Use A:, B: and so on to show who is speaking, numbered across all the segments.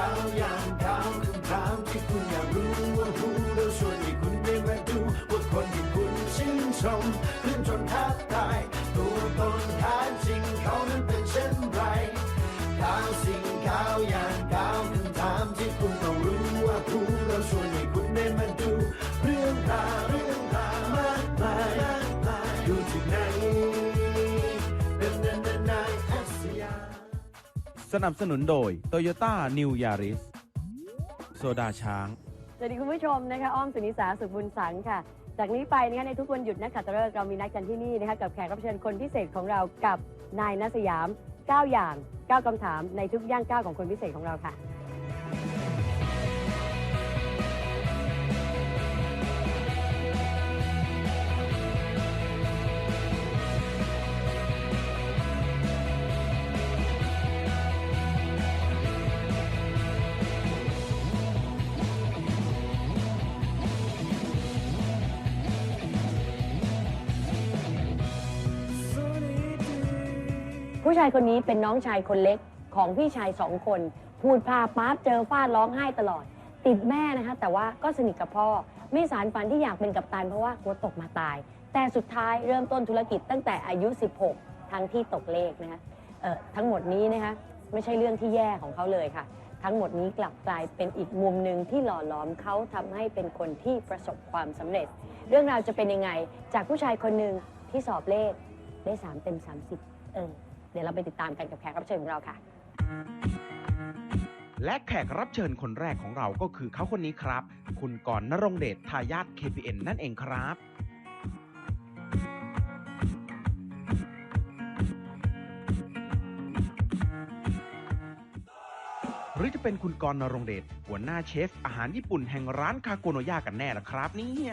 A: ก้าวอย่างก้าวคำถามที่คุณอยากรู้ว่าผู้เราชวนให้คุณได้มาดูว่าคนที่คุณชื่นชม สนั
B: บสนุนโดย Toyota New Yaris โซดาช้าง
C: สวัสดีคุณผู้ชมนะคะ อ้อมสุนิสาสุขบุญสังค่ะ จากนี้ไปนะคะในทุกวันหยุดนักขัตฤกษ์เรามีนัดกันที่นี่นะคะกับแขกรับเชิญคนพิเศษของเรากับนายนัสยาม 9 อย่าง 9 คำถามในทุกย่างก้าวของคนพิเศษของเราค่ะ ผู้ชายคนนี้เป็นน้องชายคนเล็กของพี่ชายสองคน พูดพาป๊าบเจอฟาดร้องไห้ตลอด ติดแม่นะคะ แต่ว่าก็สนิทกับพ่อ ไม่สารฝันที่อยากเป็นกัปตันเพราะว่ากลัวตกมาตาย แต่สุดท้ายเริ่มต้นธุรกิจตั้งแต่อายุ 16 ทั้งที่ตกเลขนะคะเอ่อทั้งหมดนี้นะคะไม่ใช่เรื่องที่แย่ของเขาเลยค่ะ ทั้งหมดนี้กลับกลายเป็นอีกมุมหนึ่งที่หล่อหลอมเขาทำให้เป็นคนที่ประสบความสำเร็จ เรื่องราวจะเป็นยังไงจากผู้ชายคนหนึ่งที่สอบเลขได้สามเต็ม 30 เออ เดี๋ยวเราไปติดตามกันกับแขกรับเชิญของเราค่ะ
B: และแขกรับเชิญคนแรกของเราก็คือเขาคนนี้ครับ คุณกรณ์นรงเดชทายาท KPN นั่นเองครับ หรือจะเป็นคุณกรณ์นรงเดชหัวหน้าเชฟอาหารญี่ปุ่นแห่งร้านคาโกโนยากันแน่ละครับเนี่ย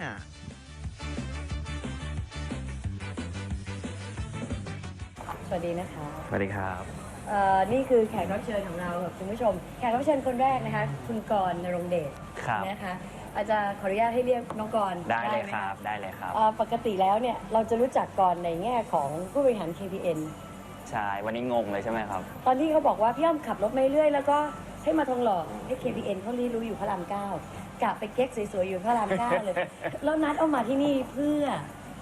C: สวัสดีนะคะ
D: สวัสดีครับ
C: เอ่อนี่คือแขกรับเชิญของเราค่ะคุณผู้ชม แขกรับเชิญคนแรกนะคะ คุณกรณ์นรงเดช
D: ครับ
C: นะคะอาจจะขออนุญาตให้เรียกน้องกรณ์
D: ได้เลย
C: หม
D: ครับได้เลยครับ
C: เอ่อปกติแล้วเนี่ยเราจะรู้จักกรณ์ในแง่ของผู้บริหาร KPN
D: ใช่วันนี้งงเลยใช่ไหมครับ
C: ตอนที่เขาบอกว่าพี่อ้อมขับรถมาเรื่อยๆแล้วก็ให้มาทองหล่อให้ KPN เขารีรู้อยู่พระรามเก้ากะไปเก๊กสวยๆอยู่พระรามเก้าเลย แล้วนัดเอามาที่นี่เพื่อ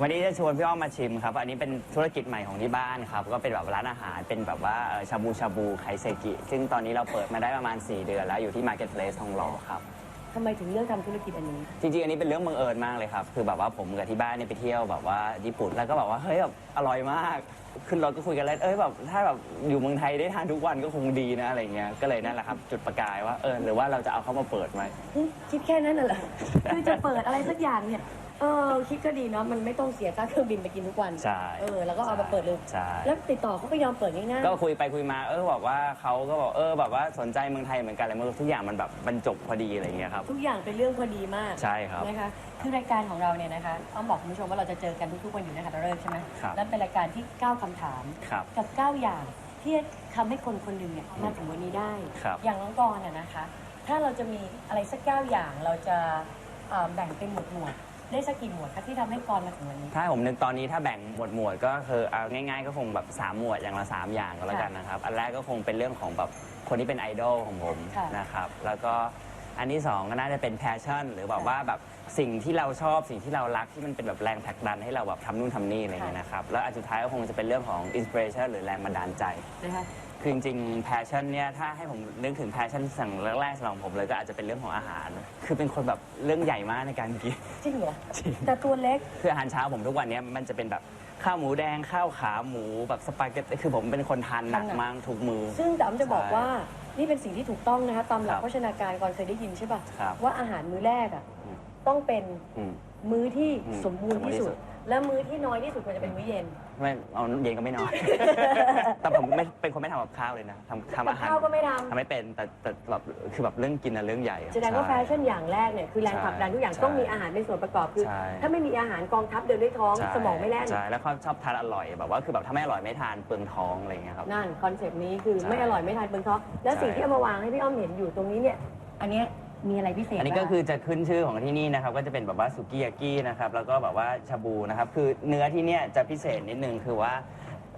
D: วันนี้จะชวนพี่อ้อมมาชิมครับ อันนี้เป็นธุรกิจใหม่ของที่บ้านครับ ก็เป็นแบบร้านอาหาร เป็นแบบว่าเอ่อชาบูชาบูไคเซกิ ซึ่งตอนนี้เราเปิดมาได้ประมาณ 4 เดือนแล้วอยู่ที่ Marketplace ทองหล่อครับ
C: ทำไมถึงเลือกทำธุรกิจอันนี้
D: จริงๆ อันนี้เป็นเรื่องบังเอิญมากเลยครับ คือแบบว่าผมกับที่บ้านเนี่ยไปเที่ยวแบบว่าญี่ปุ่น แล้วก็แบบว่าเฮ้ยแบบอร่อยมาก ขึ้นรถก็คุยกันเล่นเอ้ยแบบถ้าแบบอยู่เมืองไทยได้ทานทุกวันก็คงดีนะอะไรเงี้ย ก็เลยนั่นแหละครับจุดประกายว่าเออหรือว่าเราจะเอาเข้ามาเปิดไหม
C: หึคิดแค่นั้นน่ะเหรอคือจะเปิดอะไรสักอย่างเนี่ย เออคิดก็ดีเนาะมันไม่ต้องเสียค่าเครื่องบินไปกินทุกวัน
D: ใช่
C: เออแล้วก็เอามาเปิดเลย
D: ใช่
C: แล้วติดต่อเขาก็ยอมเปิดง่าย
D: ก็คุยไปคุยมาเออบอกว่าเขาก็บอกเออแบบว่าสนใจเมืองไทยเหมือนกันอะไรเมื่อทุกอย่างมันแบบบรรจบพอดีอะไรอย่างเงี้ยครับ
C: ๆทุกอย่างเป็นเรื่องพอดีมาก
D: ใช่ครับ
C: นะคะคือรายการของเราเนี่ยนะคะต้องบอกคุณผู้ชมว่าเราจะเจอกันทุกๆวันอยู่นะคะตะเริ่มใช่ไหม
D: ครับ
C: แล้วเป็นรายการที่ 9คำถาม
D: ครับ
C: กับ9อย่างที่ทำให้คนคนหนึ่งเนี่ยมาถึงวันนี้ได้
D: ครับ
C: อย่างน้องกรณ์น่ะนะคะ ถ้าเราจะมีอะไรสักเก้าอย่างเราจะเอ่อแบ่งเป็นหมวดหมวดๆ ได้สักกี่หมวดคะที่ทำให้กรณ์มาถึงวันนี้
D: ถ้าผมนึกตอนนี้ถ้าแบ่งหมวดหมวดก็คือเอาง่ายๆก็คงแบบ3หมวดอย่างละ3อย่างก็แล้วกันนะครับ อันแรกก็คงเป็นเรื่องของแบบคนที่เป็นไอดอลของผม
C: ค่ะ
D: นะครับ แล้วก็อันที่สองก็น่าจะเป็นแพชชั่น หรือแบบว่าแบบสิ่งที่เราชอบสิ่งที่เรารักที่มันเป็นแบบแรงผลักดันให้เราแบบทำนู่นทำนี่อะไรอย่างเงี้ยนะครับ แล้วอันสุดท้ายก็คงจะเป็นเรื่องของอินสปิเรชันหรือแรงบันดาลใจ
C: นะคะ
D: คือจริงๆ passion เนี่ยถ้าให้ผมนึกถึง passion สั่งแรกๆสำหรับผมเลยก็อาจจะเป็นเรื่องของอาหาร คือเป็นคนแบบเรื่องใหญ่มากในการกิน
C: จริงเหรอ
D: จริง
C: แต่ตัวเล็ก
D: คืออาหารเช้าผมทุกวันเนี้ยมันจะเป็นแบบข้าวหมูแดงข้าวขาหมูแบบสปาเกตตี้คือผมเป็นคนทานหนัก
C: ทานหนัก
D: มากทุกมือ
C: ซึ่งแต่อมจะบอก
D: ใช่
C: ว่านี่เป็นสิ่งที่ถูกต้องนะคะตามหลัก
D: ครับ
C: โภชนาการก่อนเคยได้ยินใช่ป่ะ
D: ครับ
C: ว่าอาหารมื้อแรกอะ
D: อืม
C: ต้องเป็น
D: อืม
C: มื้อที่
D: อืม
C: สมบูรณ์ที่
D: สมบูรณ์ที่สุ
C: สุด
D: ด
C: และมื้อที่น้อยที่สุดควรจะเป็นมื้อเย็น
D: ไม่เอาเย็นก็ไม่นอน แต่ผมไม่เป็นคนไม่ทำกับข้าวเลยนะทำทำ
C: กับ
D: อาหาร
C: ข้าวก็ไม่ท
D: ทำไม่เป็นแต่แต่แบบคือแบบเรื่องกินนะเรื่องใหญ่อะำ
C: แสดงว่าแฟ
D: ใช่
C: ชั่นอย่างแรกเนี่ยคือแรง
D: ใช่
C: ผลักดันทุกอย่าง
D: ใช่
C: ต้องมีอาหารเป็นส่วนประกอบคือ
D: ใช่
C: ถ้าไม่มีอาหารกองทัพเดินด้วยท้อง
D: ใช่
C: สมองไม่แล่น
D: ใช่แล้วก็ชอบทานอร่อยแบบว่าคือแบบถ้าไม่อร่อยไม่ทานเปลืองท้องอะไรอย่างเงี้ยครับ
C: นั่นคอนเซปต์นี้คือ
D: ใช่
C: ไม่อร่อยไม่ทานเปลืองท้องและ
D: ใช่
C: สิ่งที่เอามาวางให้พี่อ้อมเห็นอยู่ตรงนี้เนี่ย อันเนี้ย มีอะไรพิเศษ
D: อันนี้ก็
C: บ้าง
D: คือจะขึ้นชื่อของที่นี่นะครับ ก็จะเป็นแบบว่าสุกี้ยากินะครับ แล้วก็แบบว่าชาบูนะครับ คือเนื้อที่เนี่ยจะพิเศษนิดนึงคือว่า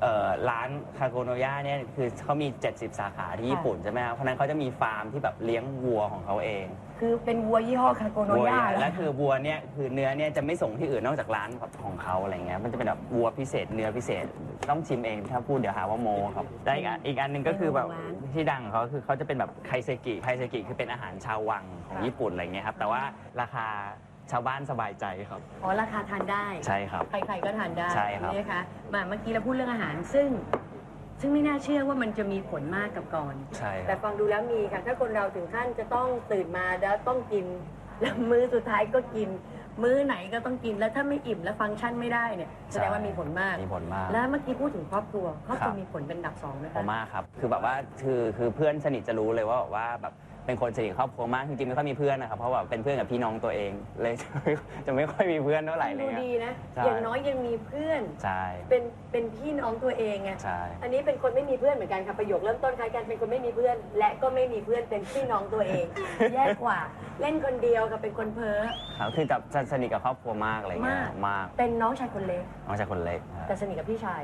D: เอ่อร้านคาโกโนย่าเนี่ยคือเขามี 70 สาขาที่ญี่ปุ่นใช่ไหมครับเพราะฉะนั้นเขาจะมีฟาร์มที่แบบเลี้ยงวัวของเขาเอง
C: คือเป็นวัวยี่ห้อคาโกโน
D: วัว
C: ย่า
D: เนี่ยและคือวัวเนี่ยคือเนื้อเนี่ยจะไม่ส่งที่อื่นนอกจากร้านของเขาอะไรเงี้ยมันจะเป็นแบบวัวพิเศษเนื้อพิเศษต้องชิมเองถ้าพูดเดี๋ยวหาว่าโมครับได้อีกอันอีกอันหนึ่งก็คือแบบที่ดังของเขาคือเขาจะเป็นแบบไคเซกิไคเซกิคือเป็นอาหารชาววังของญี่ปุ่นอะไรเงี้ยครับแต่ว่าราคา ชาวบ้านสบายใจครับ
C: อ๋อราคาทานได้
D: ใช่ครับ
C: ใครๆก็ทานได้
D: ใช่ครับ
C: นะคะมาเมื่อกี้เราพูดเรื่องอาหารซึ่ง ซึ่งไม่น่าเชื่อว่ามันจะมีผลมากกับก่อน
D: ใช่ค
C: แต่
D: รับ
C: ฟังดูแล้วมีค่ะ ถ้าคนเราถึงขั้นจะต้องตื่นมาแล้วต้องกิน แล้วมื้อสุดท้ายก็กิน มื้อไหนก็ต้องกินแล้วถ้าไม่อิ่มแล้วฟังก์ชันไม่ได้เนี่ยแสดงว่ามีผลมาก
D: มีผลมาก
C: แล้วเมื่อกี้พูดถึงครอบครัวครอบครัว
D: ครับ
C: มีผลเป็นอันดับสองไหม
D: พอ
C: คะ
D: มากครับ คือแบบว่าคือคือเพื่อนสนิทจะรู้เลยว่าแบบว่าแบบ เป็นคนสนิทกับครอบครัวมากจริงๆไม่ค่อยมีเพื่อนนะครับเพราะว่าเป็นเพื่อนกับพี่น้องตัวเองเลย จะไม่จะไม่ค่อยมีเพื่อนเท่าไหร่เล
C: ดู
D: ยครับ
C: ดีนะ
D: ใช่
C: อย่างน้อยยังมีเพื่อน
D: ใช่
C: เป็นเป็นพี่น้องตัวเองไง
D: ใช่
C: อันนี้เป็นคนไม่มีเพื่อนเหมือนกันค่ะประโยคเริ่มต้นคล้ายกันเป็นคนไม่มีเพื่อน และก็ไม่มีเพื่อนเป็นพี่น้องตัวเอง แย่กว่า เล่นคนเดียวกับเป็นคนเพ้อ
D: ครับคือจะจะสนิทกับครอบครัวมากอะไรเงี้ย
C: มาก
D: มาก
C: เป็นน้องชายคนเล็ก
D: น้องชายคนเล็กครับ
C: แต่สนิทกับพี่ชาย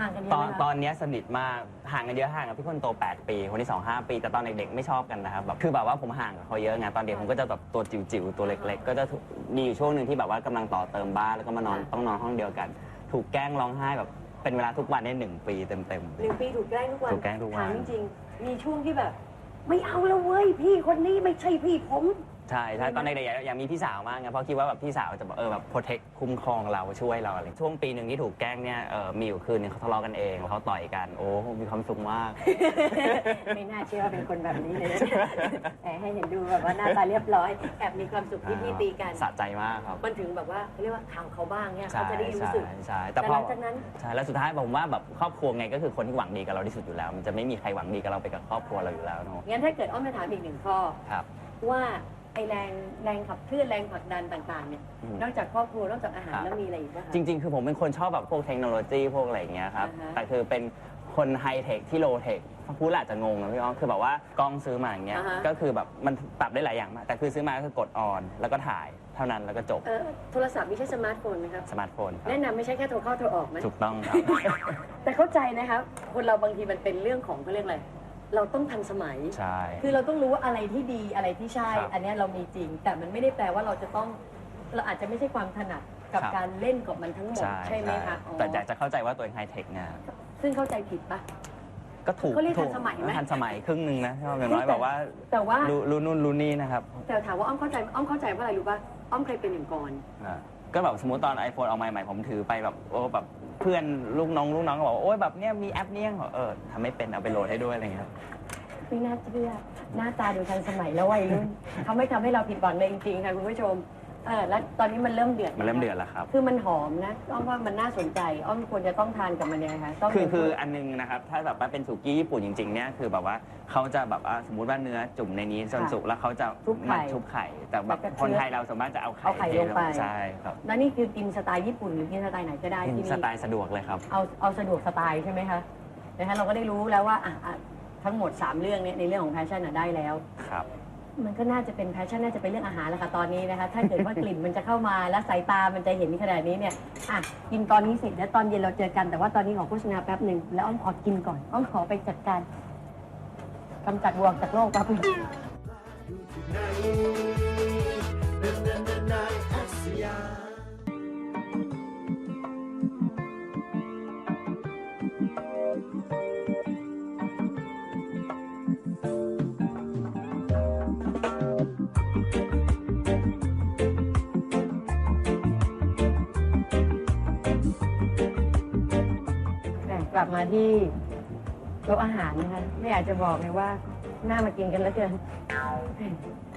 C: ห่างกันเย
D: ต
C: อะ
D: อ
C: ไห
D: น
C: ม
D: ตอ
C: คะ
D: นเนี้ยสนิทมากห่างกันเยอะห่างกับพี่คนโต 8 ปี คนที่2 5ปี แต่ตอนเด็กๆไม่ชอบกันนะครับแบบคือแบบว่าผมห่างกับเขาเยอะไงตอนเด็กผมก็จะแบบตัวจิ๋วๆตัวเล็ก ๆ ก็จะถูกมีอยู่ช่วงหนึ่งที่แบบว่ากำลังต่อเติมบ้านแล้วก็มานอนต้องนอนห้องเดียวกัน ถูกแกล้งร้องไห้แบบเป็นเวลาทุกวันได้หนึ่งปีเต็มๆ
C: หนึ่งปีถูกแกล้งทุกวัน
D: ถูกแกล้งทุกวัน
C: ถามจริงๆมีช่วงที่แบบ ไม่เอาแล้วเว้ยพี่คนนี้ไม่ใช่พี่ผม
D: ใช่ใช่ตอนเด็กๆอยากอยากมีพี่สาวมากไงเพราะคิดว่าแบบพี่สาวจะแบบเออแบบโปรเทคคุ้มครองเราช่วยเราอะไรช่วงปีหนึ่งที่ถูกแกล้งเนี่ยเออมีอยู่คืนหนึงเขาทะเลาะกันเองเขาต่อยกัน โอ้มีความสุขมาก
C: ไม่น่าเชื่อว่าเป็นคนแบบนี้เลยแต่ให้เห็นดูแบบว่าหน้าตาเรียบร้อยแอบมีความสุขที่พี่ตีกัน
D: สะใจมากครับ
C: มันถึงแบบว่าเขาเรียกว่าข่าวเขาบ้างเนี่ย
D: ใช่
C: เขาจะได้รู้
D: ใช่
C: สึก
D: ใช่
C: แต่
D: แต่
C: ห
D: พอ
C: ลังจากนั้น
D: ใช่แล้วสุดท้ายผมว่าแบบครอบครัวไงก็คือคนที่หวังดีกับเราที่สุดอยู่แล้ว มันจะไม่มีใครหวังดีกับเราไปกับครอบครัวเราอยู่แล้วเนอะ
C: งั้นถ้าเกิดอ้อมจะถามอีกหนึ่งข้อ
D: ครับ
C: ว่าไอแรงแรงขับเคลื่อนแรงผลักดันต่างๆเนี่ย
D: อืม
C: นอกจากครอบครัวนอกจากอาหาร
D: ครับ
C: แล้วมีอะไรอีกบ้างคะ
D: จริง ๆ คือผมเป็นคนชอบแบบพวกเทคโนโลยีพวกอะไรอย่างเงี้ยครับ
C: อ่าฮะ
D: แต่คือเป็นคนไฮเทคที่โลเทคพูดแล้วอาจจะงงนะพี่อ้อมคือแบบว่ากล้องซื้อมาอย่างเงี้ย
C: อ่าฮะ
D: ก็คือแบบมันปรับได้หลายอย่างมาก แต่คือซื้อมาก็คือกดออน แล้วก็ถ่ายเท่านั้นแล้วก็จบ
C: เออโทรศัพท์ไม่ใช่สมาร์ทโฟนนะครับ
D: สมาร์ทโฟนครับ
C: แนะนำไม่ใช่แค่โทรเข้าโทรออกนะ
D: ถูกต้องครับ
C: แต่เข้าใจนะครับ คนเราบางทีมันเป็นเรื่องของเขาเรียกอะไร เราต้องทันสมัย
D: ใช่
C: คือเราต้องรู้ว่าอะไรที่ดีอะไรที่ใช่
D: ครับ
C: อันเนี้ยเรามีจริง แต่มันไม่ได้แปลว่าเราจะต้อง เราอาจจะไม่ใช่ความถนัดกับ
D: ครับ
C: การเล่นกับมันทั้งหมด
D: ใช่
C: ใช่ไหมคะอ๋อ
D: แต่อยากจะเข้าใจว่าตัวเองไฮเทคเนี่ย
C: ซึ่งเข้าใจผิดปะ
D: ก็ถูก
C: เขาเรียก
D: ถู
C: ทันสมัยไหม
D: ทันสมัยครึ่งหนึ่งนะอย่างน้อยแบบว่า
C: แต่ว่า
D: รู้รู้นู่นรู้นี่นะครับ
C: แต่ถามว่าอ้อมเข้าใจอ้อมเข้าใจว่าอะไรรู้ป่ะอ้อมเคยเป็นอย่างก่อน
D: อ่าก็แบบสมมติตอน iPhone เอาใหม่ๆผมถือไปแบบโอ้แบบ เพื่อนลูกน้องลูกน้องก็บอกว่าโอ้ยแบบเนี้ยมีแอปเนี้ยบอกเออทำไม่เป็นเอาไปโหลดให้ด้วยอะไรเงี้ย
C: ไม่น่าเชื่อหน้าตาดูทันสมัยแล้ววัยรุ่นเขาไม่ทำให้เราผิดหวังเลยจริงๆค่ะคุณผู้ชม เออแล้วตอนนี้มันเริ่มเดือด
D: มันเริ่มเดือดแล้วครับ
C: คือมันหอมนะอ้อมว่ามันน่าสนใจอ้อมควรจะต้องทานกับมันยังไงคะต้อง
D: คือ
C: เป็น
D: คืออันนึงนะครับถ้าแบบว่าเป็นสุกี้ญี่ปุ่นจริงๆเนี่ยคือแบบว่าเขาจะแบบว่าสมมุติว่าเนื้อจุ่มในนี้จนสุกแล้วเขาจะ
C: ชุบไข่
D: มันชุบไข่ แต่แบบ
C: แล้วก็
D: คนไทยเราสามารถจะเอาไข่
C: เอาไข่ลงไป
D: ใช่ครับ
C: แล้วนี่คือกินสไตล์ญี่ปุ่นหรือกินสไตล์ไหนก็ได้ที่
D: ส
C: นี่
D: ไตล์สะดวกเลยครับ
C: เอาเอาสะดวกสไตล์ใช่ไหมคะนะคะเราก็ได้รู้แล้วว่าอะอะทั้งหมด 3 เรื่องเนี้ในเรื่องของแพชชั่นอะได้แล้ว
D: ครับ
C: มันก็น่าจะเป็นแพชชั่นน่าจะเป็นเรื่องอาหารแหละค่ะตอนนี้นะคะ ถ้าเกิดว่ากลิ่นมันจะเข้ามาและสายตามันจะเห็นขนาดนี้เนี่ยอะกินตอนนี้เสร็จแล้วตอนเย็นเราเจอกันแต่ว่าตอนนี้ขอโฆษณาแป๊บหนึ่งแล้วอ้อมขอกินก่อนอ้อมขอไปจัดการกำจัดวัวกจากโลกแป๊บหนึง บมาที่โต๊ะอาหารนะคะ ไม่อยากจะบอกเลยว่าน่ามากินกันแล้วเกิน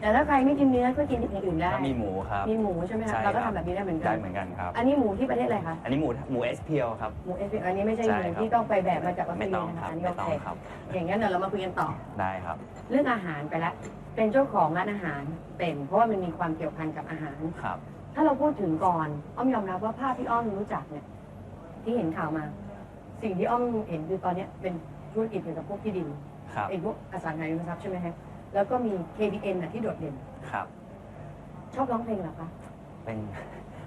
C: แต่ถ้าใครไม่กินเนื้อก็กินอย่างอื่นได้
D: ถ้ามีหมูครับ
C: มีหมูใช่ไหมคะ
D: ใช่
C: เราก็
D: ครั
C: ทำแบบนี้ได้เหมือนกั
D: ได้
C: น
D: เหมือนกันครับ
C: อันนี้หมูที่ประเทศอะไรคะ
D: อันนี้หมูหมูเอสเพียวครับ
C: หมูเอสอันนี้ไม่ใช่
D: ใช่
C: หมู
D: ครับ
C: ที่ต้องไปแบบมาจากออสเต
D: ไม่
C: ร
D: ต้
C: เลี
D: อยง
C: นะ
D: ค
C: คะ
D: รับ
C: อันนี้
D: ไม่
C: โอ
D: ต้อ
C: เค
D: งครับ
C: อย่างนั้นเดี๋ยวเรามาคุยกันต่อ
D: ได้ครับ
C: เรื่องอาหารไปแล้วเป็นเจ้าของร้านอาหารเป็นเพราะว่ามันมีความเกี่ยวพันกับอาหาร
D: ครับ
C: ถ้าเราพูดถึงก่อนอ้อมยอมรับว่าภาพที่อ้อมรู้จักเนี่ยที่เห็นข่าวมา สิ่งที่อ้อมเห็นคือตอนเนี้ยเป็นธุรกิจเกี่ยวกับพวกที่ดิน
D: ครับ
C: ไอ้พวกอสังหาริมทรัพย์ใช่ไหมฮะแล้วก็มี KBN น่ะที่โดดเด่น
D: ครับ
C: ชอบร้องเพลงเหรอคะ
D: เป็น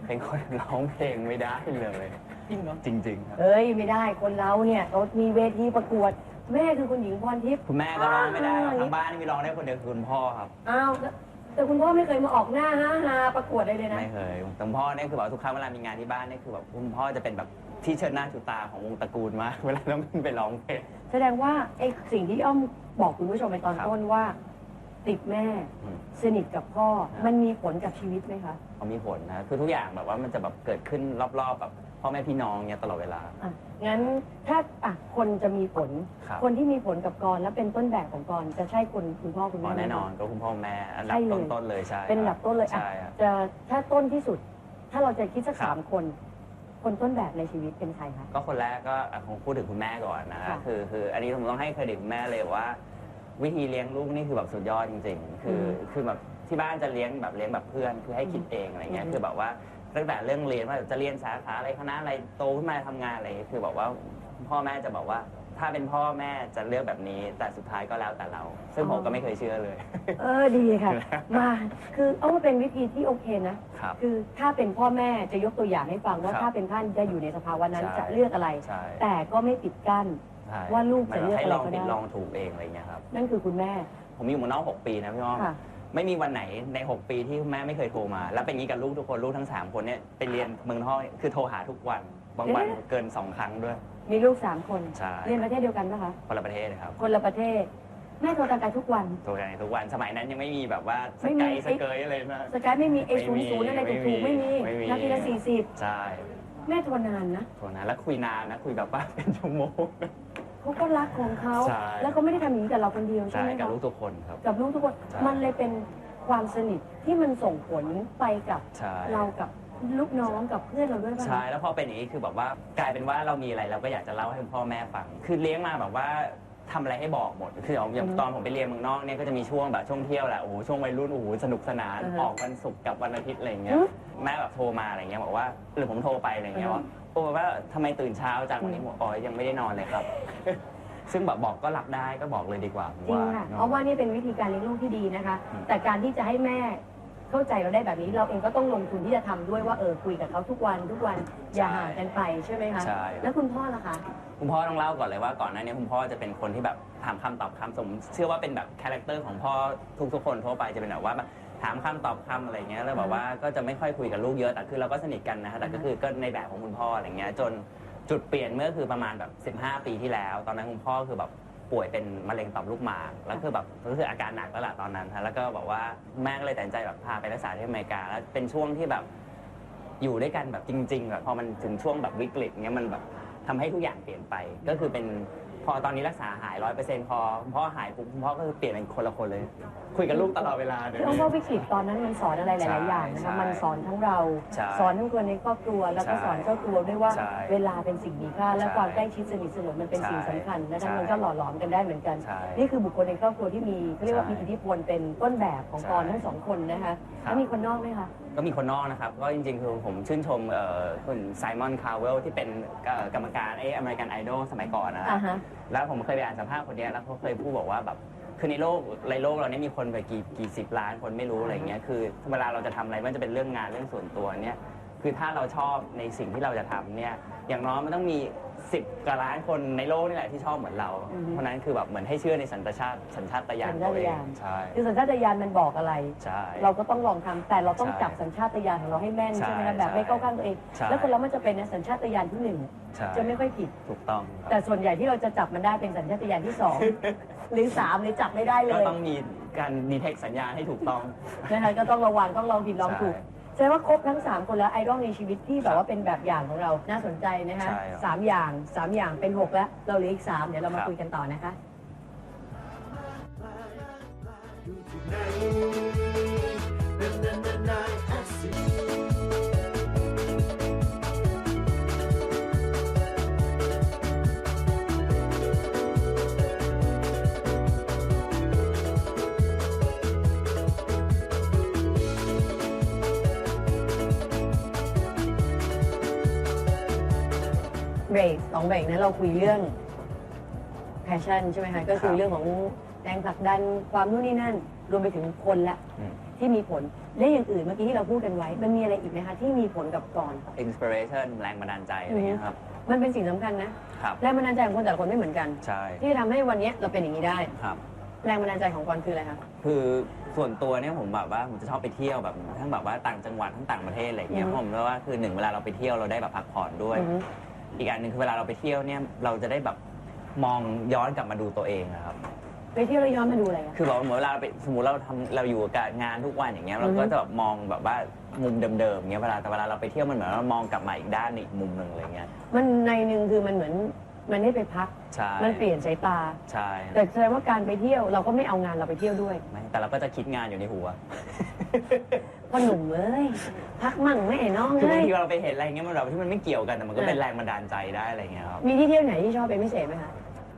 D: เป็นคนร้องเพลงไม่ได้เลย
C: จริงเหรอ
D: จริง ๆ ครับ
C: เฮ้ยไม่ได้คนเราเนี่ยเรามีเวทีประกวด แม่คือคุณหญิงพรทิพย์
D: คุณแม่ก็ร้องไม่ได้ครับ
C: อ่า
D: ทั้งบ้านนี่มีร้องได้คนเดียวคือคุณพ่อครับ
C: อ้าวแล้วแต่คุณพ่อไม่เคยมาออกหน้าฮาฮาประกวดอะไรเลยนะ
D: ไม่เคยแต่คุณพ่อเนี่ยคือแบบทุกครั้งเวลามีงานที่บ้านเนี่ยคือแบบคุณพ่อจะเป็นแบบ ที่เชิดหน้าชูตาของวงตระกูลมาก เวลาต้องขึ้นไปร้องเพลง
C: แสดงว่าไอ้สิ่งที่อ้อมบอกคุณผู้ชมไปตอน
D: ครับ
C: ต้นว่า ติดแม่
D: อืม
C: สนิทกับพ่อ
D: ครับ
C: มันมีผลกับชีวิตไหมคะ
D: เขามีผลนะคือทุกอย่างแบบว่ามันจะแบบเกิดขึ้นรอบๆแบบพ่อแม่พี่น้องเนี่ยตลอดเวลา
C: อะ งั้นถ้าอะคนจะมีผล
D: ครับ
C: คนที่มีผลกับกรและเป็นต้นแบบของกรจะใช่คนคุณพ่อคุณ
D: อ๋
C: แม่
D: อ
C: ไหม
D: แน่นอน
C: คะ
D: ก็คุณพ่อคุณแม่อันดับ
C: ใช่เลย
D: ต้นๆเลยใช่
C: เป็นอันดับต้นเลยอะ
D: ใช่ครับ
C: จะถ้าต้นที่สุด ถ้าเราจะคิดสัก
D: ครับ
C: สามคน คนต้นแบบในชีวิตเป็นใครคะ
D: ก็คนแรกก็อะคงพูดถึงคุณแม่ก่อนนะ
C: ค่ะ
D: คือคืออันนี้ผมต้องให้เครดิตคุณแม่เลยว่า วิธีเลี้ยงลูกนี่คือแบบสุดยอดจริง ๆ คืออคือแบบที่บ้านจะเลี้ยงแบบเลี้ยงแบบเพื่อน คือให้คิดเองอะไรเงี้ย
C: อืม
D: คือแบบว่าตั้งแต่เรื่องเรียนว่าจะเรียนสาขาอะไรคณะอะไรโตขึ้นมาทำงานอะไรคือแบบว่าพ่อแม่จะบอกว่า ถ้าเป็นพ่อแม่จะเลือกแบบนี้ แต่สุดท้ายก็แล้วแต่เรา ซึ่งผมก็ไม่เคยเชื่อเลย
C: เออดีค่ะ มาคือเอาว่าเป็นวิธีที่โอเคนะ
D: ครับ
C: คือถ้าเป็นพ่อแม่จะยกตัวอย่างให้ฟังว่า
D: ครับ
C: ถ้าเป็นท่านจะอยู่ในสภาวะนั้น
D: ใช่
C: จะเลือกอะไร
D: ใช่
C: แต่ก็ไม่ปิดกั้น
D: ใช่
C: ว่าลูกจะเลือก
D: ให้
C: อะไร
D: ลอง
C: ก็
D: ผิด
C: ได้
D: ลองถูกเองอะไรเงี้ยครับ
C: นั่นคือคุณแม่
D: ผมอยู่เมืองนอก 6 ปีนะพี่อ้อม
C: ค่ะ
D: ไม่มีวันไหนใน 6 ปีที่คุณแม่ไม่เคยโทรมา แล้วเป็นอย่างนี้กับลูกทุกคนลูกทั้ง 3 คนเนี่ยไปเรียนเมืองนอกคือโทรหาทุกวันบางวัน
C: เอ๊ะ
D: เกิน 2 ครั้งด้วย
C: มีลูกสามคน
D: ใช่
C: เรียนประเทศเดียวกันปะคะ
D: คนละประเทศเลยครับ
C: คนละประเทศ แม่โทรตามไกลทุกวัน
D: โทรกันทุกวันสมัยนั้นยังไม่มีแบบว่าส
C: ไม่มี
D: กายสเกยอะไรนะ
C: สกายไม่มีเอ
D: ไม่
C: ศูน
D: มี
C: ย์ศูนย์อะไร
D: ไม่
C: ถู
D: มี
C: กๆไม่มี
D: ไม่มี
C: นาทีละสี่สิบ
D: ใช่
C: แม่โทรนานนะ
D: โทรนะแล้วคุยนานนะคุยแบบว่าเป็นชั่วโมง
C: เขาก็รักของเขา
D: ใช่
C: แล้วเขาไม่ได้ทำอย่างนี้กับเราคนเดียวใช่
D: ใช่
C: ไหม
D: กับ
C: คะ
D: ลูกทุกคนครับ
C: กับลูกทุกคน
D: ใช่
C: มันเลยเป็นความสนิทที่มันส่งผลไปกับ
D: ใช่
C: เรากับลูกน้องกับเพื่อนเราด้วยป่ะ
D: ใช่แล้วพอเป็นอย่างนี้คือแบบว่ากลายเป็นว่าเรามีอะไรเราก็อยากจะเล่าให้พ่อแม่ฟัง คือเลี้ยงมาแบบว่าทำอะไรให้บอกหมด คืออย่างอย่างตอนผมไปเรียนเมืองนอกเนี่ยก็จะมีช่วงแบบช่วงเที่ยวแหละโอ้โหช่วงวัยรุ่นโอ้โหสนุกสนานออกวันศุกร์กับวันอาทิตย์อะไรอย่างเงี้ยแม่แบบโทรมาอะไรเงี้ยบอกว่าหรือผมโทรไปอะไรเงี้ยว่า โอ้ว่าทำไมตื่นเช้าจังวันนี้บอกอ๋อยังไม่ได้นอนเลยครับ ซึ่งแบบบอกก็รับได้ก็บอกเลยดีกว่าผม
C: จริง
D: ว่า
C: ค่ะ
D: เนอะ
C: เพราะว่านี่เป็นวิธีการเลี้ยงลูกที่ดีนะคะ
D: อืม
C: แต่การที่จะให้แม่เข้าใจเราได้แบบนี้ เราเองก็ต้องลงทุนที่จะทำด้วยว่าเออคุยกับเขาทุกวันทุกวันอย่าห่างกันไปใช่ไหมคะ
D: ใช่
C: แล้วคุณพ่อล่ะคะ
D: คุณพ่อต้องเล่าก่อนเลยว่าก่อนหน้านี้คุณพ่อจะเป็นคนที่แบบถามคำตอบคำสมเชื่อว่าเป็นแบบคาแรคเตอร์ของพ่อทุกๆคนทั่วไปจะเป็นแบบว่าแบบ ถามคำตอบคำอะไรเงี้ยแล้วแบบว่าก็จะไม่ค่อยคุยกับลูกเยอะแต่คือเราก็สนิทกันนะฮะแต่ก็คือก็ในแบบของคุณพ่ออะไรเงี้ยจนจุดเปลี่ยนเมื่อคือประมาณแบบ 15 ปีที่แล้ว ตอนนั้นคุณพ่อคือแบบป่วยเป็นมะเร็งต่อมลูกหมากแล้วคือแบบก็คืออาการหนักแล้วล่ะตอนนั้นฮะแล้วก็บอกว่าแม่ก็เลยตัดสินใจแบบพาไปรักษาที่อเมริกาแล้วเป็นช่วงที่แบบ อยู่ด้วยกันแบบจริงๆแบบพอมันถึงช่วงแบบวิกฤตเนี้ยมันแบบทำให้ทุกอย่างเปลี่ยนไป ก็คือเป็น พอตอนนี้รักษาหายร้อยเปอร์เซ็นต์พอคุณพ่อหายปุ๊บคุณพ่อก็คือเปลี่ยนเป็นคนละคนเลย คุยกับลูกตลอดเวลาเลย
C: คือเอาว่าวิกฤตตอนนั้นมันสอนอะไรห
D: ใช่
C: ลาย ๆ อย่างนะ
D: ใช่
C: คะมันสอนทั้งเรา
D: ใช่
C: สอนทั้งคนในครอบครัว แล้วก็
D: ใช่
C: สอนเจ้าตัวด้วยว่า
D: ใช่
C: เวลาเป็นสิ่งมีค่า และ
D: ใช่
C: ความใกล้ชิดสนิทสนมมันเป็น
D: ใช่
C: สิ่งสำคัญนะคะ
D: ใช่
C: มันก็หล่อหลอมกันได้เหมือนกัน
D: ใช่
C: นี่คือบุคคลในครอบครัวที่มีเขาเรียกว่า
D: ใช่
C: มีอิทธิพลเป็นต้นแบบของ
D: ใช่
C: กรทั้งสองคนนะคะ
D: ครับ
C: แล้วมีคนนอกไหมคะ
D: ก็มีคนนอกนะครับ ก็จริง ๆ คือผมชื่นชมเอ่อคุณไซมอนคาร์เวลที่เป็นเอ่อกรรมการไอ้อเมริกันไอดอลสมัยก่อนนะ
C: อ่าฮะ
D: แล้วผมเคยไปอ่านสัมภาษณ์คนเนี้ยแล้วเขาเคยพูดบอกว่าแบบคือในโลกในโลกเราเนี่ยมีคนไปกี่กี่สิบล้านคนไม่รู้อะไรเงี้ยคือเวลาเราจะทำอะไรไมันจะเป็นเรื่องงานเรื่องส่วนตัวเนี่ยคือถ้าเราชอบในสิ่งที่เราจะทำเนี่ยอย่างน้อยมันต้องมี สิบกว่าล้านคนในโลกนี่แหละที่ชอบเหมือนเรา
C: อือฮึ
D: เพราะฉะนั้นคือแบบเหมือนให้เชื่อในสัญชาติสัญชาตญาณตัวเองใช่
C: คือสัญชาตญาณมันบอกอะไร
D: ใช่
C: เราก็ต้องลองทำแต่เราต้อง
D: ใช่
C: จับสัญชาตญาณของเราให้แม่น
D: ใช่
C: ใช่ไหมคะแบบ
D: ใช่
C: ไม่เข้าข้างตัวเอง
D: ใช่
C: แล้วคนเรามันจะเป็นนะสัญชาตญาณที่หนึ่ง
D: ใช่
C: จะไม่ค่อยผิด
D: ถูกต้องครับ
C: แต่ส่วนใหญ่ที่เราจะจับมันได้เป็นสัญชาตญาณที่สองหรือสามหรือจับไม่ได้เล
D: ก็
C: ย
D: ต้องมีการดีเทคสัญญาณให้ถูกต้อง
C: นะคะก็ต้องระวังต้องลองผิดลองถูก
D: ใช่
C: แสดงว่าครบทั้ง 3 คนแล้วไอดอลในชีวิตที่แบบว่าเป็นแบบอย่างของเราน่าสนใจนะคะ
D: ใช่ครับ
C: สามอย่างสามอย่างเป็น6แล้วเราเหลืออีก3เดี๋ยวเรามา
D: ครับ
C: คุยกันต่อนะคะ เบรกสองเบรกนั้นเราคุยเรื่อง passion ใช่ไหมคะก็คือ
D: ครับ
C: เรื่องของแรงผลักดันความนู่นนี่นั่น รวมไปถึงคนละ
D: อืม
C: ทีที่มีผลและอย่างอื่นเมื่อกี้ที่เราพูดกันไว้ มันมีอะไรอีกไหมคะที่มีผลกับกร
D: อินสปิเรชันแรงบันดาลใจอะไรเงี้ยครับ
C: มันเป็นสิ่งสำคัญนะ ครับแรงบันดาลใจของคนแต่ละคนไม่เหมือนกัน
D: ใช่
C: ที่ทำให้วันนี้เราเป็นอย่างนี้ได้
D: ครับ
C: แรงบันดาลใจของกรคืออะไรคะ
D: คือส่วนตัวเนี่ยผมแบบว่าผมจะชอบไปเที่ยวแบบทั้งแบบว่าต่างจังหวัดทั้งต่างประเทศอะไรเงี้ย
C: อือฮึ
D: ผมเพราะว่าคือหนึ่งเวลาเราไปเที่ยวเราได้แบบพักผ่อนด้วย
C: อือฮึ
D: อีกอันหนึ่งคือเวลาเราไปเที่ยวเนี่ยเราจะได้แบบมองย้อนกลับมาดูตัวเองอะครับ
C: ไปเที่ยวแล้วย้อนมาดูอะไรอะ
D: คือแบบเหมือนเวลาเราไปสมมติเราทำเราอยู่กับงานทุกวันอย่างเงี้ย
C: อื
D: เรา
C: อฮึ
D: ก็จะแบบมองแบบว่ามุมเดิมๆเงี้ยเวลาแต่เวลาเราไปเที่ยวมันเหมือนเรามองกลับมาอีกด้านหนึ่งอีกมุมหนึ่งอะไรเงี้ย
C: มันในหนึ่งคือมันเหมือนมันได้ไปพัก
D: ใช่
C: มันเปลี่ยนสายตา
D: ใช่
C: แต่แสดงว่าการไปเที่ยวเราก็ไม่เอางานเราไปเที่ยวด้วย
D: ไม่แต่เราก็จะคิดงานอยู่ในหัว
C: พ่อหนุ่มเอ้ยพักมั่งแม่น้อง
D: คือบา
C: เอ้
D: ง
C: ย
D: ทีเราไปเห็นอะไรเงี้ยมันแบบที่มันไม่เกี่ยวกันแต่มันก็
C: เออ
D: เป็นแรงบันดาลใจได้อะไรเงี้ยครับ
C: มีที่เที่ยวไหนที่ชอบเป็นพิเศษไหมคะ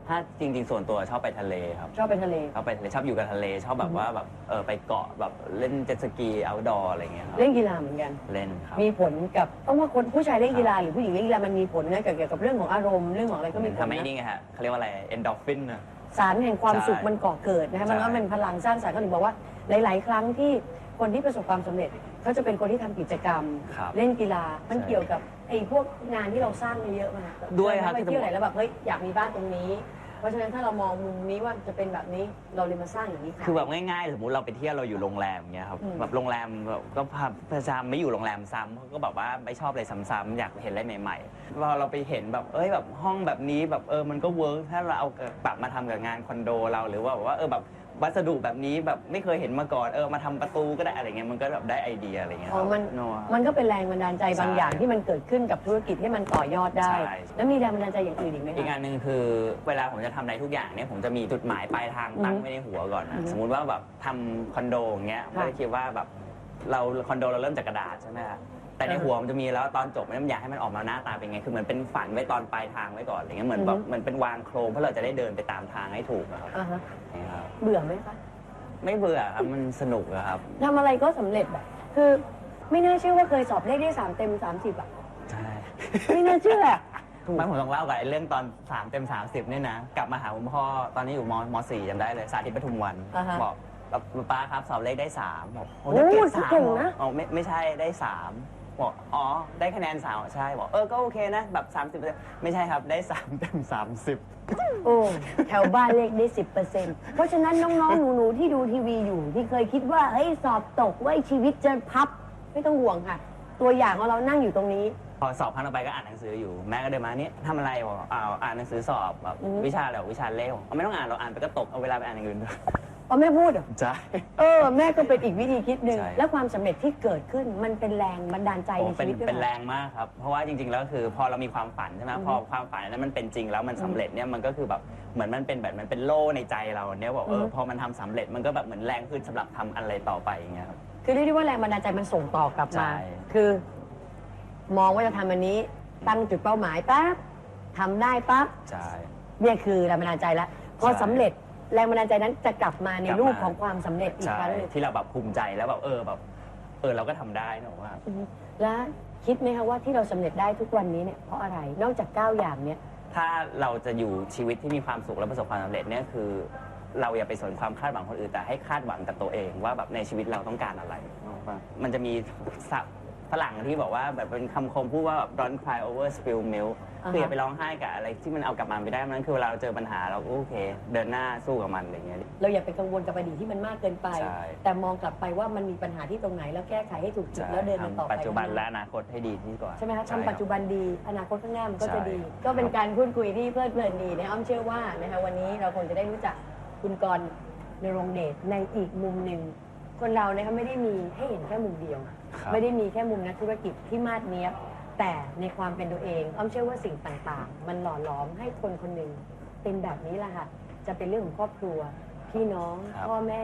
D: ถ้าจริง ๆ ส่วนตัวชอบไปทะเลครับ
C: ชอบไปทะเล
D: ชอบไปทะเลชอบอยู่กับทะเลชอบแบบว่าแบบเออไปเกาะแบบเล่นเจ็ตสกีเอาดออะไรเงี้ยครับ
C: เล่นกีฬาเหมือนกัน
D: เล่นครับ
C: มีผลกับต้องว่าคนผู้ชายเล่นกีฬาหรือผู้หญิงเล่นกีฬามันมีผลนะเกี่ยวกับเรื่องของอารมณ์เรื่องของอะไรก็มีผล
D: ทำให้
C: นะ
D: นี่ไงฮะเขาเรียกว่าอะไรเอนดอร์ฟินนะ
C: สารแห่งความ
D: ใช่
C: สุขมันก่อเกิดนะคะมัน
D: ใช่
C: ก็เป็นพลังสร้างสรรค์ก็ถึงบอกว่าหลาย ๆ ครั้งที่ คนที่ประสบความสำเร็จเขาจะเป็นคนที่ทำกิจกรรม
D: ครับ
C: เล่นกีฬา มัน
D: ใช่
C: เกี่ยวกับไอ้พวกงานที่เราสร้างเยอะๆมา
D: ด้วยครับ
C: ไปเที่ยวไหนแล้วแบบเฮ้ยอยากมีบ้านตรงนี้ เพราะฉะนั้นถ้าเรามองมุมนี้ว่าจะเป็นแบบนี้เราเลยมาสร้างอย่างนี้ค่ะ
D: คือแบบง่ายๆ สมมุติเราไปเที่ยวเราอยู่โรงแรมเงี้ยครับ
C: อืม
D: แบบโรงแรมแบบก็พาประจำไม่อยู่โรงแรมซ้ำเขาก็แบบว่าไม่ชอบอะไรซ้ำๆอยากเห็นอะไรใหม่ๆพอเราไปเห็นแบบเอ้ยแบบห้องแบบนี้แบบเออมันก็เวิร์กถ้าเราเอาปรับมาทำกับงานคอนโดเราหรือว่าแบบว่าเออแบบ วัสดุแบบนี้แบบไม่เคยเห็นมาก่อนเออมาทำประตูก็ได้อะไรเงี้ยมันก็แบบได้ไอเดียอะไรเงี้ย
C: อ๋อมัน
D: โน่
C: มันก็เป็นแรงบันดาลใจบาง
D: ใช่
C: อย่างที่มันเกิดขึ้นกับธุรกิจให้มันต่อยอดได้
D: ใช่
C: แล้วมีแรงบันดาลใจอย่างอื่นอีกไหม
D: อีก
C: คะ
D: อันหนึ่งคือเวลาผมจะทำอะไรทุกอย่างเนี่ยผมจะมีจุดหมายปลายทางตั้ง
C: อือฮึ
D: ไว้ในหัวก่อน
C: อื
D: นะ
C: อฮึ
D: สมมุติว่าแบบทำคอนโดอย่างเงี้ยผมก็
C: ค่ะ
D: จะคิดว่าแบบเราคอนโดเราเริ่มจากกระดาษใช่ไหมคะ แต่ใน
C: อ่าฮะ
D: หัวมันจะมีแล้วตอนจบเนี่ยมันอยากให้มันออกมาหน้าตาเป็นไง คือเหมือนเป็นฝันไว้ตอนปลายทางไว้ก่อนอะไรเงี้ย เหมือนแบบ
C: อือฮึ
D: เหมือนเป็นวางโครงเพื่อเราจะได้เดินไปตามทางให้ถูกอะครับ
C: อ่าฮะ
D: นี่ครับ
C: เบื่อไหมคะ
D: ไม่เบื่อครับ มันสนุกอะครับ
C: ทำอะไรก็สำเร็จแบบคือไม่น่าเชื่อว่าเคยสอบเลขได้สามเต็มสามสิบอะ
D: ใช่
C: ไม่น่าเชื่อ
D: ไมาผมต้องเล่ากับไอ้เรื่องตอน3เต็ม30เนี่ยนะ กลับมาหาคุณพ่อตอนนี้อยู่มมสี่จำได้เลย สาธิตปทุมวัน
C: อ่าฮะ
D: บอกป้าครับสอบเลขได้สามบอกโอ้
C: โอ้
D: ได้เกรด
C: ย
D: สาม
C: เก่ง
D: เหรอ
C: นะ
D: อ๋อไม่ไม่ใช่ได้สาม บอกอ๋อได้คะแนนสามใช่บอกเออก็โอเคนะแบบ30 ไม่ใช่ครับได้สามเต็ม30
C: โอ้แถวบ้านเลขได้สิบเปอร์เซ็นต์เพราะฉะนั้นน้องๆ หนูๆ ที่ดูทีวีอยู่ ที่เคยคิดว่าเฮ้ยสอบตกว่าชีวิตจะพับ ไม่ต้องห่วงค่ะ ตัวอย่างของเรานั่งอยู่ตรงนี้
D: พอสอบครั้งต่อไปก็อ่านหนังสืออยู่แม่ก็เดินมานี่ทำอะไรบอกอ้าวอ่านหนังสือสอบแบบ
C: อือฮึ
D: วิชาอะไรบอกวิชาเลขเอาไม่ต้องอ่านเราอ่านไปก็ตกเอาเวลาไปอ่านอย่างอื่นด้วย
C: อ๋อแม่พูดเหรอ
D: ใช่
C: เออ แม่ก็เป็นอีกวิธีคิดหนึ่ง
D: ใช่
C: และความสำเร็จที่เกิดขึ้นมันเป็นแรงบันดาลใจ
D: โอ้
C: ใน
D: เป็
C: ชี
D: น
C: วิตด้วย
D: เป็น
C: หรอ
D: แรงมากครับ เพราะว่าจริงๆ แล้วคือพอเรามีความฝันใช่ไหม
C: อือฮึ
D: พอความฝันนั้นมันเป็นจริงแล้วมันสำเร็จเนี่ยมันก็คือแบบเหมือนมันเป็นแบบมันเป็นโล่ในใจเราเนี่ยบอกเอ
C: อือ
D: อ
C: ฮึ
D: พอมันทำสำเร็จมันก็แบบเหมือนแรงขึ้นสำหรับทำอะไรต่อไปอย่างเงี้ยครับ
C: คือเรียกได้ว่าแรงบันดาลใจมันส่งต่อกลับ
D: ใช่
C: มา คือ มองว่าจะทำอันนี้ ตั้งจุดเป้าหมายปั๊บทำได้ปั๊บ
D: ใช่
C: เนี่ยคือแรงบันดาลใจแล้วพอ
D: ใช่
C: สำเร็จ แรงบันดาลใจนั้นจะกลับมาใน
D: กลับมา
C: รูปของความสำเร็จอีก
D: ใช่
C: ครั้งหนึ่ง
D: ที่เราแบบภูมิใจแล้วแบบเออแบบเออเราก็ทำได้นะผมว่า
C: อืมแล้วคิดไหมคะว่าที่เราสำเร็จได้ทุกวันนี้เนี่ยเพราะอะไรนอกจากเก้าอย่างเนี่ย
D: ถ้าเราจะอยู่ชีวิตที่มีความสุขและประสบความสำเร็จเนี่ยคือ เราอย่าไปสนความคาดหวังคนอื่นแต่ให้คาดหวังกับตัวเองว่าแบบในชีวิตเราต้องการอะไร มันจะมีศัพท์ ฝรั่งที่บอกว่าแบบเป็นคำคมพูดว่าแบบ don't cry over spilled milk
C: อ่าฮะ
D: คืออย่าไปร้องไห้กับอะไรที่มันเอากลับมาไม่ได้ มันคือเวลาเราเจอปัญหาเราก็โอเค เดินหน้าสู้กับมันอะไรอย่างเงี้ย
C: เราอย่าไปกังวลกับอดีตที่มันมากเกินไป
D: ใช่
C: แต่มองกลับไปว่ามันมีปัญหาที่ตรงไหนแล้วแก้ไขให้ถูกจุด
D: ใช่
C: แล้วเดินมันต่อ
D: ทำ
C: ไป
D: ปัจจุบัน
C: ข้างห
D: และ
C: น้า
D: อนาคตให้ดีที่สุด
C: ใช่ไหมคะ
D: ใช่
C: ทำปัจจุบันดี อนาคตข้างหน้ามันก็จะดี
D: ใช่
C: ก็เป็นการพูดคุยที่เพลิดเพลินดีนะอ้อมเชื่อว่านะคะวันนี้เราคงจะได้รู้จักคุณกรณ์ในโรงเดชในอีกมุมหนึ่ง คนเรานะคะไม่ได้มีให้เห็นแค่มุมเดียว
D: ครับ
C: ไม่ได้มีแค่มุมนักธุรกิจที่มาดเนี้ยบแต่ในความเป็นตัวเองอ้อมเชื่อว่าสิ่งต่างๆ มันหล่อหลอมให้คนคนหนึ่งเป็นแบบนี้แหละค่ะจะเป็นเรื่องของครอบครัว พี่น้อง
D: ครับ
C: พ่อแม่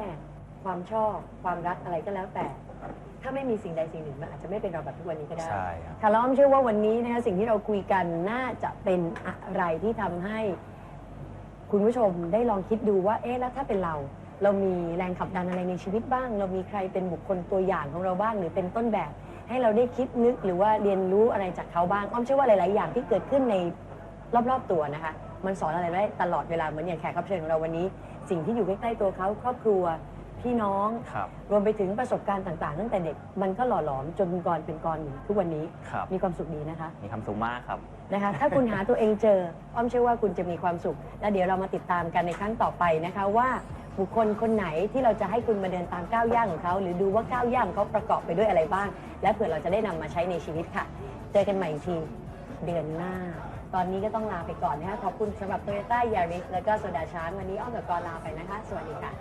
C: ความชอบ ความรักอะไรก็แล้วแต่ ถ้าไม่มีสิ่งใดสิ่งหนึ่งมันอาจจะไม่เป็นเราแบบทุกวันนี้ก็ได้
D: ใช่ครับ
C: ค่ะแล้วอ้อมเชื่อว่าวันนี้นะคะสิ่งที่เราคุยกันน่าจะเป็นอะไรที่ทำให้ คุณผู้ชมได้ลองคิดดูว่า เอ๊ะแล้วถ้าเป็นเรา เรามีแรงขับดันอะไรในชีวิตบ้าง เรามีใครเป็นบุคคลตัวอย่างของเราบ้าง หรือเป็นต้นแบบ ให้เราได้คิดนึกหรือว่าเรียนรู้อะไรจากเขาบ้างอ้อมเชื่อว่าหลาย ๆ อย่างที่เกิดขึ้นในรอบ ๆ ตัวนะคะ มันสอนอะไรได้ตลอดเวลาเหมือนอย่างแขกรับเชิญของเราวันนี้ สิ่งที่อยู่ใกล้ ๆ ตัวเขาครอบครัวพพี่น้อง
D: ครับ
C: รวมไปถึงประสบการณ์ต่าง ๆ ตั้งแต่เด็กมันก็หล่อหลอมจนคุณกรเป็นกรอยู่ทุกวันนี้
D: ครับ
C: มีความสุขดีนะคะ
D: มีความสุขมากครับ
C: นะคะถ้าคุณหาตัวเองเจอ อ้อมเชื่อว่าคุณจะมีความสุข และเดี๋ยวเรามาติดตามกันในครั้งต่อไปนะคะว่า บุคคลคนไหนที่เราจะให้คุณมาเดินตามก้าวย่างของเขาหรือดูว่าก้าวย่างเขาประกอบไปด้วยอะไรบ้าง และเผื่อเราจะได้นำมาใช้ในชีวิตค่ะ เจอกันใหม่อีกทีเดือนหน้า ตอนนี้ก็ต้องลาไปก่อนนะคะขอบคุณสำหรับโตโยต้ายาริสแล้วก็โซดาช้างวันนี้อ้อมกับกอลาไปนะคะ สวัสดีค่ะ